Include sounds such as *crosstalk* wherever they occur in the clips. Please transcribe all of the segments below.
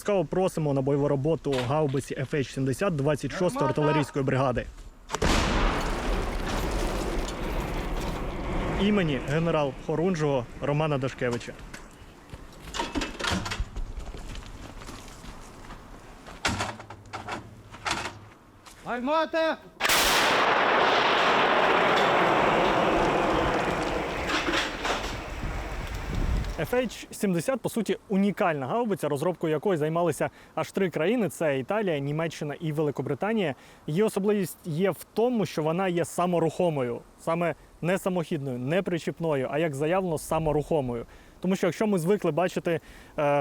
Ласкаво просимо на бойову роботу гаубиці FH-70 26-ї артилерійської бригади. Імені генерал Хорунжого Романа Дашкевича. Гармата! FH-70, по суті, унікальна гаубиця, розробкою якої займалися аж три країни: це Італія, Німеччина і Великобританія. Її особливість є в тому, що вона є саморухомою, саме не самохідною, не причіпною, а як заявлено, саморухомою. Тому що якщо ми звикли бачити е,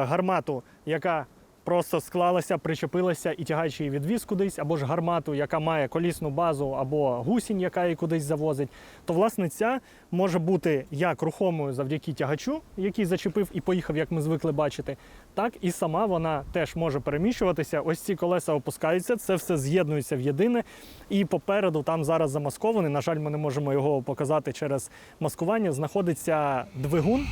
гармату, яка просто склалася, причепилася і тягаючи її відвіз кудись, або ж гармату, яка має колісну базу, або гусінь, яка її кудись завозить, то власне ця може бути як рухомою завдяки тягачу, який зачепив і поїхав, як ми звикли бачити, так і сама вона теж може переміщуватися. Ось ці колеса опускаються, це все з'єднується в єдине. І попереду там зараз замаскований. На жаль, ми не можемо його показати через маскування. Знаходиться двигун.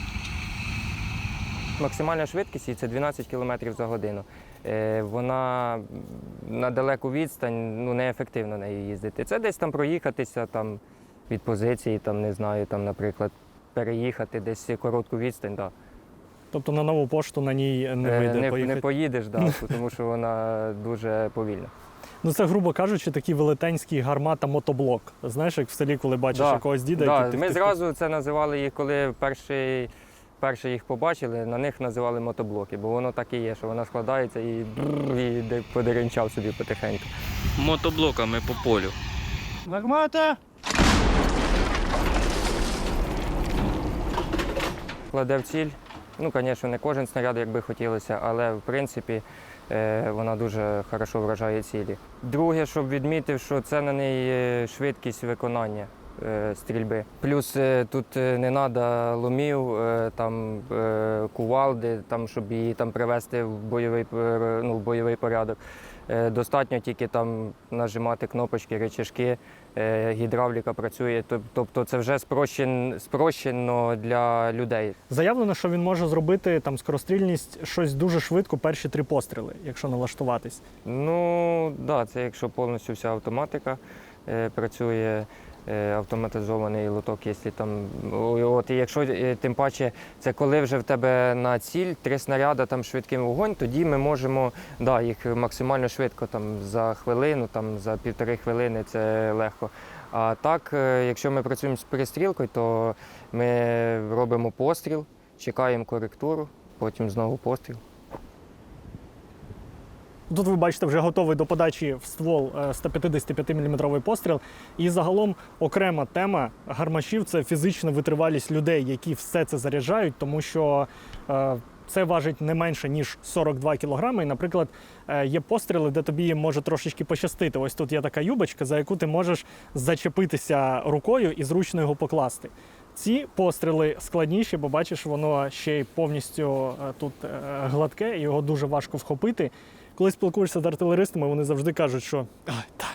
Максимальна швидкість це 12 км за годину. Е, Вона на далеку відстань ну, неефективно нею їздити. Це десь там проїхатися там, від позиції, там, не знаю, там, наприклад, переїхати десь коротку відстань. Да. Тобто на нову пошту на ній не Е, вийде не, поїхати. не поїдеш, да, *laughs* тому що вона дуже повільна. Ну це, грубо кажучи, такий велетенський гармата мотоблок. Знаєш, як в селі, коли бачиш Да, якогось діда, Да, який ми тих- зразу це називали їх, коли перший, перші їх побачили, на них називали мотоблоки, бо воно так і є, що вона складається і, і подеренчав собі потихеньку. мотоблоками по полю. Гармата! Кладе в ціль. Ну, звісно, не кожен снаряд, як би хотілося, але в принципі е, вона дуже хорошо вражає цілі. Друге, щоб відмітив, що це на неї е, швидкість виконання стрільби. Плюс е, тут е, не треба ломів, е, там, е, кувалди, там, щоб її там привести в бойовий, ну, в бойовий порядок. Е, Достатньо тільки там нажимати кнопочки, речашки, е, гідравліка працює. Тобто це вже спрощен, спрощено для людей. Заявлено, що він може зробити там скорострільність щось дуже швидко, перші три постріли, якщо налаштуватись. Ну, так, да, це якщо повністю вся автоматика е, працює, е, автоматизований лоток, якщо там. От, і якщо е, тим паче, це коли вже в тебе на ціль три снаряди там швидкий вогонь, тоді ми можемо да, їх максимально швидко там, за хвилину, там, за півтори хвилини це легко. А так, е, якщо ми працюємо з перестрілкою, то ми робимо постріл, чекаємо коректуру, потім знову постріл. Тут ви бачите вже готовий до подачі в ствол е, 155 мм постріл. І загалом окрема тема гармашів це фізична витривалість людей, які все це заряджають, тому що е, це важить не менше ніж 42 кг. І, наприклад, е, є постріли, де тобі може трошечки пощастити. Ось тут є така юбочка, за яку ти можеш зачепитися рукою і зручно його покласти. Ці постріли складніші, бо бачиш, воно ще й повністю е, тут е, гладке, його дуже важко вхопити. Коли спілкуєшся з артилеристами, вони завжди кажуть, що «А, та,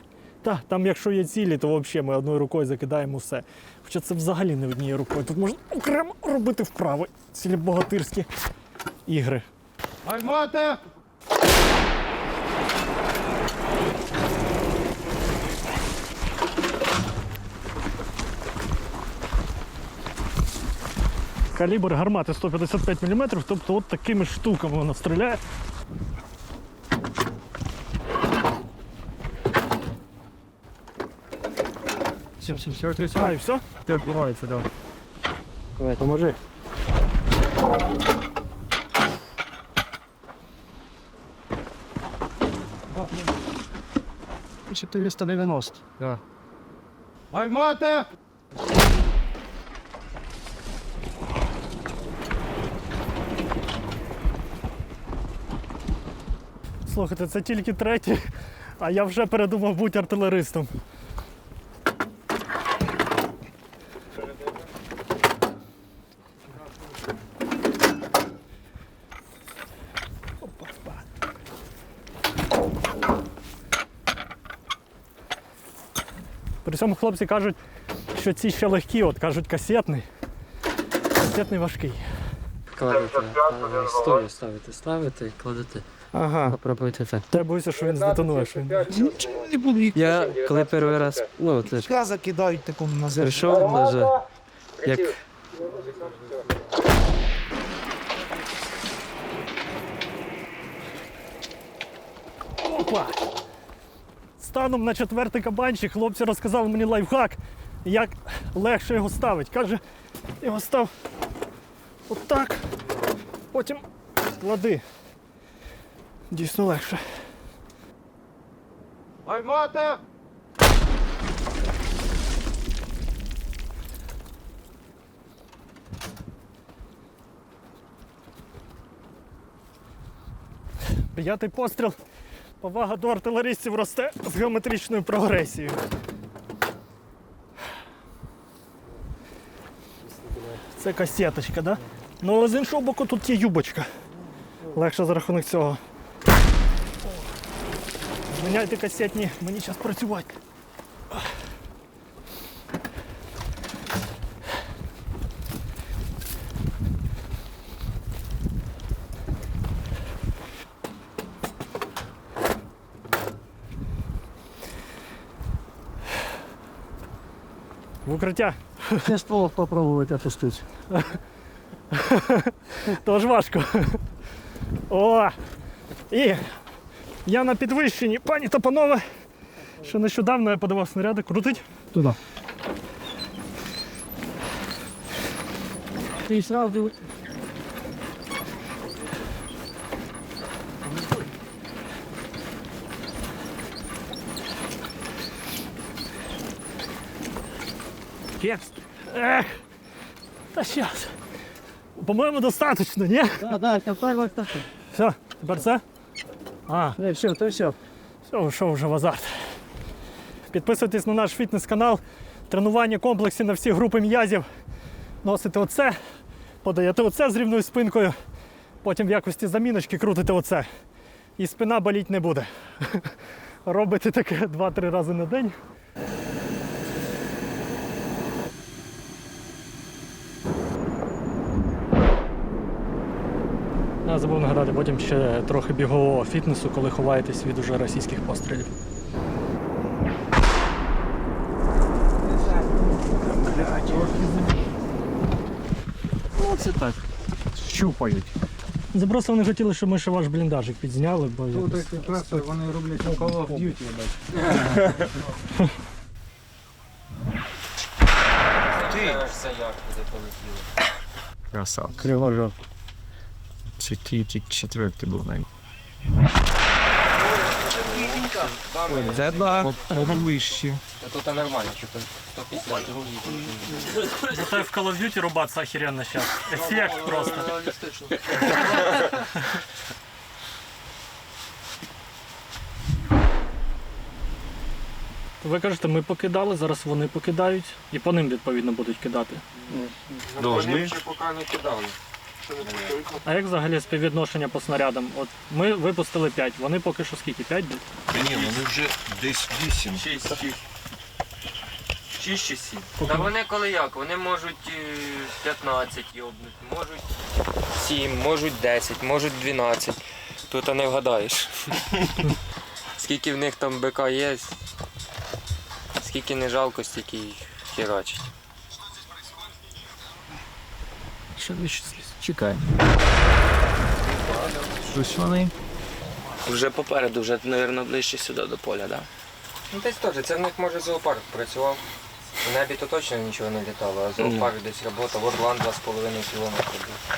та, там, якщо є цілі, то взагалі ми одною рукою закидаємо все. Хоча це взагалі не однією рукою. Тут можна окремо робити вправи. Цілі богатирські ігри. Гармата! Калібр гармати 155 мм, тобто от такими штуками вона стріляє. Все, все, все, все, А, і все? Ти відбувається, да. Давай, поможи. 490. Да. Гармата! Слухайте, це тільки третій, а я вже передумав бути артилеристом. При цьому хлопці кажуть, що ці ще легкі, от кажуть касетний. Касетний важкий. Кладете, е, ставите, ставите і кладете Ага. Попробуйте це. Я боюся, що він здетонує. Що він... Я коли перший раз, ну це ж Газа кидають такому на землю. прийшов, даже як Опа! Станом на четвертий кабанчик хлопці розказали мені лайфхак, як легше його ставить. Каже, його став отак, потім клади. Дійсно легше. Гармата! П'ятий постріл. Повага до артилеристів росте з геометричною прогресією. Це касеточка, да? Ну але з іншого боку тут є юбочка. Легше за рахунок цього. Зміняйте касетні, мені зараз працювати. В укриття. Я ствол попробувати опустити. Тож важко. О! І я на підвищенні. Пані та панове. Ще нещодавно я подавав снаряди. Крутить. Туди. ти сразу Кепс. Ех. Та щас. По-моєму, достатньо, ні? Так, так, тепер ось так. Все, тепер це? А, Не, все, то все. все, що вже в азарт. Підписуйтесь на наш фітнес-канал. Тренування комплексів на всі групи м'язів. Носите оце, подаєте оце з рівною спинкою. Потім в якості заміночки крутите оце. І спина боліть не буде. *laughs* Робите таке 2-3 рази на день. Забув нагадати, потім ще трохи бігового фітнесу, коли ховаєтесь від уже російських пострілів. Ну це так. Щупають. Це просто вони хотіли, щоб ми ще ваш бліндажик підзняли, бо якось... якраз вони роблять Call of Duty. Все як буде полетіло. Це тільки четвертий був най. Це да, вищі. Тут нормально, що 150 другий. Зато в Call of Duty рубаться охеренно сейчас. Ефект просто. Ви кажете, ми покидали, зараз вони покидають і по ним відповідно будуть кидати. Вони ще поки не кидали. А як взагалі співвідношення по снарядам? От ми випустили 5, вони поки що скільки? 5? Ні, вони вже десь вісім. 6, 6. 6 чи 7. Та вони коли як? Вони можуть е, 15 йобнути, можуть 7, можуть 10, можуть 12. Тут не вгадаєш. *laughs* Скільки в них там БК є, скільки не жалко, стільки їх херачить. Що вище Чекай. Щось вони. Вже попереду, вже, мабуть, ближче сюди до поля, да. Ну десь теж, це в них може зоопарк працював. В небі то точно нічого не літало, а зоопарк десь робота, Орлан 2,5 кілометри був.